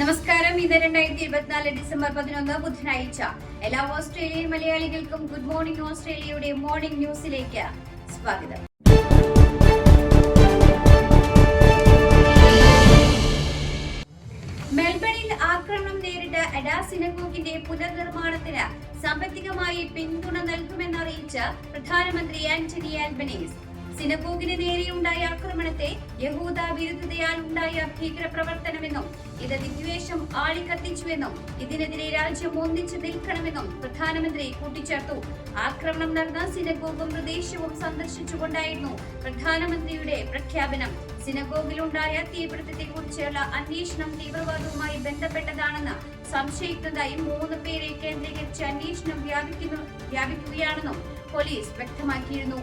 നമസ്കാരം. ഇത് രണ്ടായിരത്തി ഇരുപത്തിനാല് ഡിസംബർ പതിനൊന്ന് ബുധനാഴ്ച. എല്ലാ ഓസ്ട്രേലിയൻ മലയാളികൾക്കും ഗുഡ് മോർണിംഗ് ഓസ്ട്രേലിയയുടെ മോർണിംഗ് ന്യൂസിലേക്ക് സ്വാഗതം. മെൽബണിൽ ആക്രമണം നേരിട്ട എഡാ സിനഗോഗിന്റെ പുനർനിർമ്മാണത്തിന് സാമ്പത്തികമായി പിന്തുണ നൽകുമെന്നറിയിച്ച പ്രധാനമന്ത്രി ആന്റണി ആൽബനീസ് സിനഗോഗിന് നേരെയുണ്ടായ ആക്രമണത്തെ യഹൂദ വിരുദ്ധതയാൽ ഉണ്ടായ ഭീകരപ്രവർത്തനമെന്നും ഇത് വിദ്വേഷം ആളിക്കത്തിച്ചുവെന്നും ഇതിനെതിരെ രാജ്യം ഒന്നിച്ചു നിൽക്കണമെന്നും പ്രധാനമന്ത്രി കൂട്ടിച്ചേർത്തു. ആക്രമണം നടന്ന സിനഗോഗും പ്രദേശവും സന്ദർശിച്ചുകൊണ്ടായിരുന്നു പ്രധാനമന്ത്രിയുടെ പ്രഖ്യാപനം. സിനഗോഗിലുണ്ടായ തീപിടുത്തത്തെക്കുറിച്ചുള്ള അന്വേഷണം തീവ്രവാദവുമായി ബന്ധപ്പെട്ടതാണെന്ന് സംശയിക്കുന്നതായി മൂന്ന് പേരെ കേന്ദ്രീകരിച്ച് അന്വേഷണം വ്യാപിക്കുന്നു വ്യാപിക്കുകയാണെന്നും പോലീസ് വ്യക്തമാക്കിയിരുന്നു.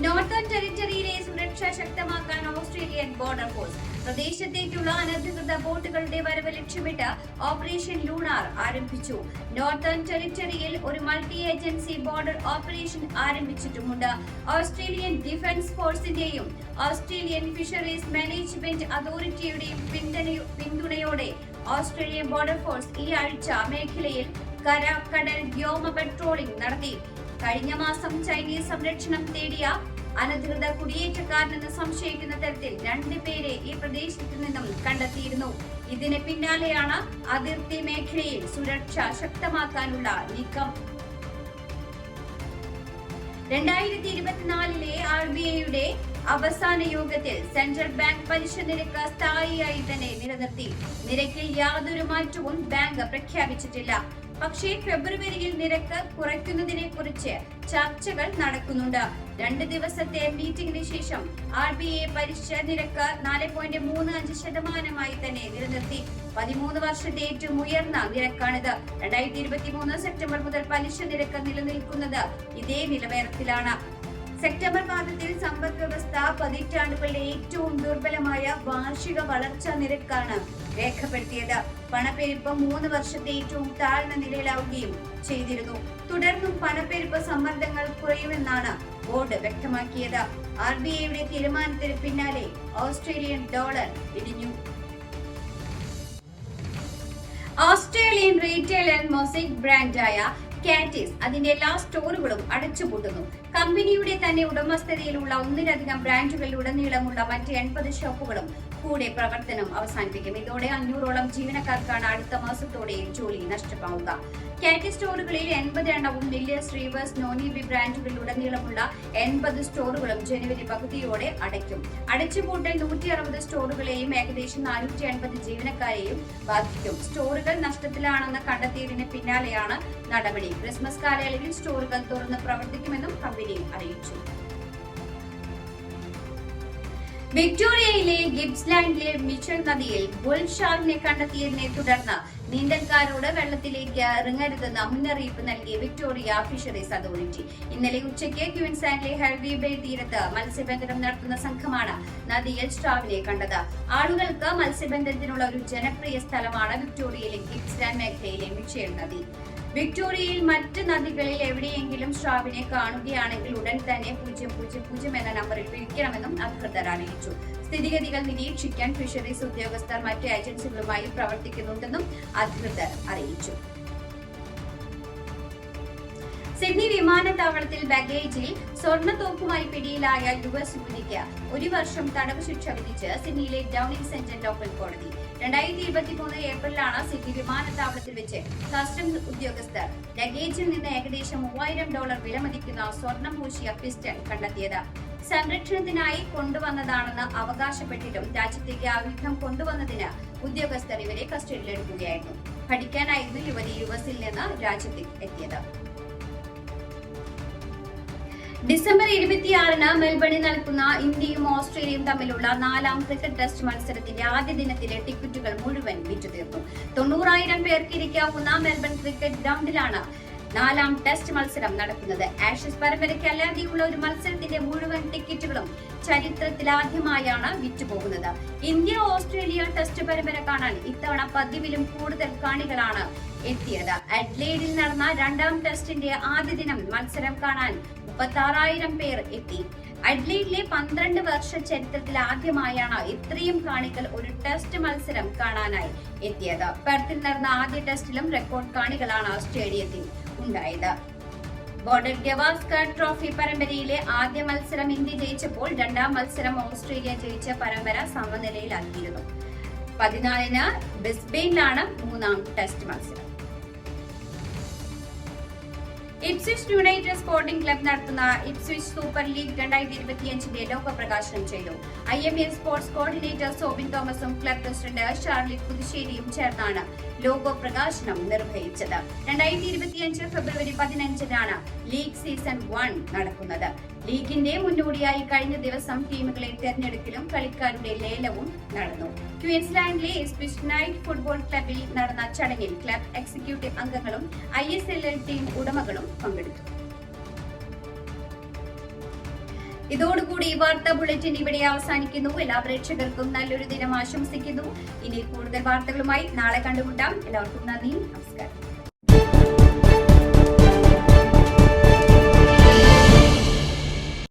നോർത്തേൺ ടെറിറ്ററിയിലെ സുരക്ഷ ശക്തമാക്കാൻ ഓസ്ട്രേലിയൻ ബോർഡർ ഫോഴ്സ് പ്രദേശത്തേക്കുള്ള അനധികൃത ബോട്ടുകളുടെ വരവ് ലക്ഷ്യമിട്ട് ഓപ്പറേഷൻ ലൂണാർ ആരംഭിച്ചു. നോർത്തേൺ ടെറിറ്ററിയിൽ ഒരു മൾട്ടി ഏജൻസി ബോർഡർ ഓപ്പറേഷൻ ആരംഭിച്ചിട്ടുമുണ്ട്. ഓസ്ട്രേലിയൻ ഡിഫൻസ് ഫോഴ്സിന്റെയും ഓസ്ട്രേലിയൻ ഫിഷറീസ് മാനേജ്മെന്റ് അതോറിറ്റിയുടെയും പിന്തുണയോ- പിന്തുണയോടെ ഓസ്ട്രേലിയൻ ബോർഡർ ഫോഴ്സ് ഈ ആഴ്ച മേഖലയിൽ കര കടൽ വ്യോമ പെട്രോളിംഗ് നടത്തി. കഴിഞ്ഞ മാസം ചൈനീസ് സംരക്ഷണം തേടിയ അനധികൃത കുടിയേറ്റക്കാരനെന്ന് സംശയിക്കുന്ന തരത്തിൽ രണ്ട് പേരെ ഈ പ്രദേശത്ത് നിന്നും കണ്ടെത്തിയിരുന്നു. ഇതിന് പിന്നാലെയാണ് അതിർത്തി മേഖലയിൽ സുരക്ഷ ശക്തമാക്കാനുള്ള നീക്കം. രണ്ടായിരത്തി ഇരുപത്തിനാലിലെ ആർ ബി ഐയുടെ അവസാന യോഗത്തിൽ സെൻട്രൽ ബാങ്ക് പലിശ നിരക്ക് സ്ഥായിയായി തന്നെ നിലനിർത്തി. നിരക്കിൽ യാതൊരു മാറ്റവും ബാങ്ക് പ്രഖ്യാപിച്ചിട്ടില്ല. പക്ഷേ ഫെബ്രുവരിയിൽ നിരക്ക് കുറയ്ക്കുന്നതിനെ കുറിച്ച് ചർച്ചകൾ നടക്കുന്നുണ്ട്. രണ്ട് ദിവസത്തെ മീറ്റിംഗിന് ശേഷം ആർ ബി ഐ പലിശ നിരക്ക് നാല് പോയിന്റ് മൂന്ന് അഞ്ച് ശതമാനമായി തന്നെ നിലനിർത്തി. പതിമൂന്ന് വർഷത്തെ ഏറ്റവും ഉയർന്ന നിരക്കാണിത്. രണ്ടായിരത്തി ഇരുപത്തി മൂന്ന് സെപ്റ്റംബർ മുതൽ പലിശ നിരക്ക് നിലനിൽക്കുന്നത് ഇതേ നിലവാരത്തിലാണ്. സെപ്റ്റംബർ മാസത്തിൽ സമ്പദ് വ്യവസ്ഥ പതിറ്റാണ്ടുകളുടെ ഏറ്റവും ദുർബലമായ വാർഷിക വളർച്ചാ നിരക്കാണ് രേഖപ്പെടുത്തിയത്. പണപ്പെരുപ്പ് മൂന്ന് വർഷത്തെ ഏറ്റവും താഴ്ന്ന നിലയിലാവുകയും ചെയ്തിരുന്നു. തുടർന്നും പണപ്പെരുപ്പ് സമ്മർദ്ദങ്ങൾ കുറയുമെന്നാണ് ബോർഡ് വ്യക്തമാക്കിയത്. ആർ ബി ഐയുടെ തീരുമാനത്തിന് പിന്നാലെ ഓസ്ട്രേലിയൻ ഡോളർ ഇടിഞ്ഞു. ഓസ്ട്രേലിയൻ റീറ്റെയിൽ ആൻഡ് മൊസൈക് ബ്രാൻഡായ കാറ്റിസ് അതിന്റെ എല്ലാ സ്റ്റോറുകളും അടച്ചുപൂട്ടുന്നു. കമ്പനിയുടെ തന്നെ ഉടമസ്ഥതയിലുള്ള ഒന്നിലധികം ബ്രാൻഡുകളിലുടനീളമുള്ള മറ്റ് എൺപത് ഷോപ്പുകളും കൂടെ പ്രവർത്തനം അവസാനിപ്പിക്കും. ഇതോടെ അഞ്ഞൂറോളം ജീവനക്കാർക്കാണ് അടുത്ത മാസത്തോടെ ജോലി നഷ്ടമാവുക. കാറ്റി സ്റ്റോറുകളിൽ എൺപത് എണ്ണവും ലില്യ റീവേഴ്സ് നോനിബി ബ്രാൻഡുകളിലുടനീളമുള്ള എൺപത് സ്റ്റോറുകളും ജനുവരി പകുതിയോടെ അടയ്ക്കും. അടച്ചുപൂട്ടൽ നൂറ്റി അറുപത് സ്റ്റോറുകളെയും ഏകദേശം നാനൂറ്റി എൺപത് ജീവനക്കാരെയും ബാധിക്കും. സ്റ്റോറുകൾ നഷ്ടത്തിലാണെന്ന് കണ്ടെത്തിയതിന് പിന്നാലെയാണ് നടപടി. ക്രിസ്മസ് കാലയളവിൽ സ്റ്റോറുകൾ തുറന്ന് പ്രവർത്തിക്കുമെന്നും കമ്പനി അറിയിച്ചു. വിക്ടോറിയയിലെ ഗിബ്സ്ലാൻഡിലെ മിച്ചൽ നദിയിൽ ബുൾ ഷാർക്കിനെ കണ്ടെത്തിയതിനെ തുടർന്ന് നീന്തൽക്കാരോട് വെള്ളത്തിലേക്ക് ഇറങ്ങരുതെന്ന് മുന്നറിയിപ്പ് നൽകിയ വിക്ടോറിയ ഫിഷറീസ് അതോറിറ്റി. ഇന്നലെ ഉച്ചയ്ക്ക് ക്യൂൻസാൻഡിലെ ഹെൽവി ബേ തീരത്ത് മത്സ്യബന്ധനം നടത്തുന്ന സംഘമാണ് നദിയിൽ സ്ട്രാവിനെ കണ്ടത്. ആളുകൾക്ക് മത്സ്യബന്ധനത്തിനുള്ള ഒരു ജനപ്രിയ സ്ഥലമാണ് വിക്ടോറിയയിലെ ഗിബ്സ്ലാൻഡ് മേഖലയിലെ മിച്ചേൽ നദി. വിക്ടോറിയയിൽ മറ്റ് നദികളിൽ എവിടെയെങ്കിലും സ്രാവിനെ കാണുകയാണെങ്കിൽ ഉടൻ തന്നെ പൂജ്യം പൂജ്യം പൂജ്യം എന്ന നമ്പറിൽ വിളിക്കണമെന്നും അധികൃതർ അറിയിച്ചു. സ്ഥിതിഗതികൾ നിരീക്ഷിക്കാൻ ഫിഷറീസ് ഉദ്യോഗസ്ഥർ മറ്റ് ഏജൻസികളുമായി പ്രവർത്തിക്കുന്നുണ്ടെന്നും അധികൃതർ അറിയിച്ചു. സിഡ്നി വിമാനത്താവളത്തിൽ ബാഗേജിൽ സ്വർണത്തോക്കുമായി പിടിയിലായ യു എസ് ഒരു വർഷം തടവ് ശിക്ഷ വിധിച്ച് സിഡ്നിയിലെ ഡൌണിംഗ് സെന്റർ ലോക്കൽ കോടതി രണ്ടായിരത്തി ഇരുപത്തി മൂന്ന് ഏപ്രിലാണ് സിഡ്നി വിമാനത്താവളത്തിൽ വെച്ച് കസ്റ്റംസ് ഉദ്യോഗസ്ഥർ ലഗേജിൽ നിന്ന് ഏകദേശം മൂവായിരം ഡോളർ വിലമതിക്കുന്ന സ്വർണം പൂശിയ പിസ്റ്റൾ കണ്ടെത്തിയത്. സംരക്ഷണത്തിനായി കൊണ്ടുവന്നതാണെന്ന് അവകാശപ്പെട്ടിട്ടും രാജ്യത്തേക്ക് ആയുധം കൊണ്ടുവന്നതിന് ഉദ്യോഗസ്ഥർ ഇവരെ കസ്റ്റഡിയിലെടുക്കുകയായിരുന്നു. പഠിക്കാനായിരുന്നു യുവതി യുവസിൽ നിന്ന് രാജ്യത്തേക്ക് എത്തിയത്. ഡിസംബർ ഇരുപത്തിയാറിന് മെൽബണിൽ നടക്കുന്ന ഇന്ത്യയും ഓസ്ട്രേലിയയും തമ്മിലുള്ള നാലാം ക്രിക്കറ്റ് ടെസ്റ്റ് മത്സരത്തിന്റെ ആദ്യ ദിനത്തിലെ ടിക്കറ്റുകൾ മുഴുവൻ വിറ്റുതീർന്നു. തൊണ്ണൂറായിരം പേർക്ക് ഇരിക്കാവുന്ന മെൽബൺ ക്രിക്കറ്റ് ഗ്രൗണ്ടിലാണ് നാലാം ടെസ്റ്റ് മത്സരം നടക്കുന്നത്. ആഷസ് പരമ്പരയ്ക്ക് അല്ലാതെയുള്ള ഒരു മത്സരത്തിന്റെ മുഴുവൻ ടിക്കറ്റുകളും ചരിത്രത്തിലാദ്യമായാണ് വിറ്റുപോകുന്നത്. ഇന്ത്യ ഓസ്ട്രേലിയ ടെസ്റ്റ് പരമ്പര കാണാൻ ഇത്തവണ പതിവിലും കൂടുതൽ കാണികളാണ് എത്തിയത്. അഡ്ലേഡിൽ നടന്ന രണ്ടാം ടെസ്റ്റിന്റെ ആദ്യ ദിനം മത്സരം കാണാൻ മുപ്പത്തി പേർ എത്തി. അഡ്ലൈഡിലെ പന്ത്രണ്ട് വർഷ ചരിത്രത്തിൽ ആദ്യമായാണ് ഇത്രയും കാണികൾ ഒരു ടെസ്റ്റ് മത്സരം കാണാനായി എത്തിയത്. പെർത്തിൽ നടന്ന ആദ്യ ടെസ്റ്റിലും റെക്കോർഡ് കാണികളാണ് സ്റ്റേഡിയത്തിൽ ഉണ്ടായത്. ബോർഡർ ഗവാസ്കർ ട്രോഫി പരമ്പരയിലെ ആദ്യ മത്സരം ഇന്ത്യ ജയിച്ചപ്പോൾ രണ്ടാം മത്സരം ഓസ്ട്രേലിയ ജയിച്ച പരമ്പര സമനിലയിലാക്കിയിരുന്നു. പതിനാലിന് ബിസ്ബെയിനിലാണ് മൂന്നാം ടെസ്റ്റ് മത്സരം. ഇപ്സ്വിച്ച് യുണൈറ്റഡ് സ്പോർട്ടിംഗ് ക്ലബ് നടത്തുന്ന ഇപ്സ്വിച്ച് സൂപ്പർ ലീഗ് രണ്ടായിരത്തി ഇരുപത്തിയഞ്ചിന്റെ ലോക പ്രകാശനം ചെയ്തു. I M A sports coordinator Sobin തോമസും ക്ലബ് പ്രസിഡന്റ് ഷാർലിറ്റ് പുതുശ്ശേരിയും ചേർന്നാണ് ലോഗോ പ്രകാശനം നിർവഹിച്ചത്. രണ്ടായിരത്തി ഇരുപത്തിയഞ്ച് ഫെബ്രുവരി പതിനഞ്ചിനാണ് ലീഗ് സീസൺ വൺ നടക്കുന്നത്. ലീഗിന്റെ മുന്നോടിയായി കഴിഞ്ഞ ദിവസം ടീമുകളെ തെരഞ്ഞെടുക്കലും കളിക്കാരുടെ ലേലവും നടന്നു. ക്വീൻസ്ലാൻഡിലെ എസ്പിഷ് നൈറ്റ് ഫുട്ബോൾ ക്ലബിൽ നടന്ന ചടങ്ങിൽ ക്ലബ് എക്സിക്യൂട്ടീവ് അംഗങ്ങളും ഐ ടീം ഉടമകളും പങ്കെടുത്തു. ഇതോടുകൂടി വാർത്താ ബുള്ളറ്റിൻ ഇവിടെ അവസാനിക്കുന്നു. എല്ലാ പ്രേക്ഷകർക്കും നല്ലൊരു ദിനം ആശംസിക്കുന്നു. ഇനി കൂടുതൽ വാർത്തകളുമായി നാളെ കണ്ടുമുട്ടാം. എല്ലാവർക്കും നന്ദി. നമസ്കാരം.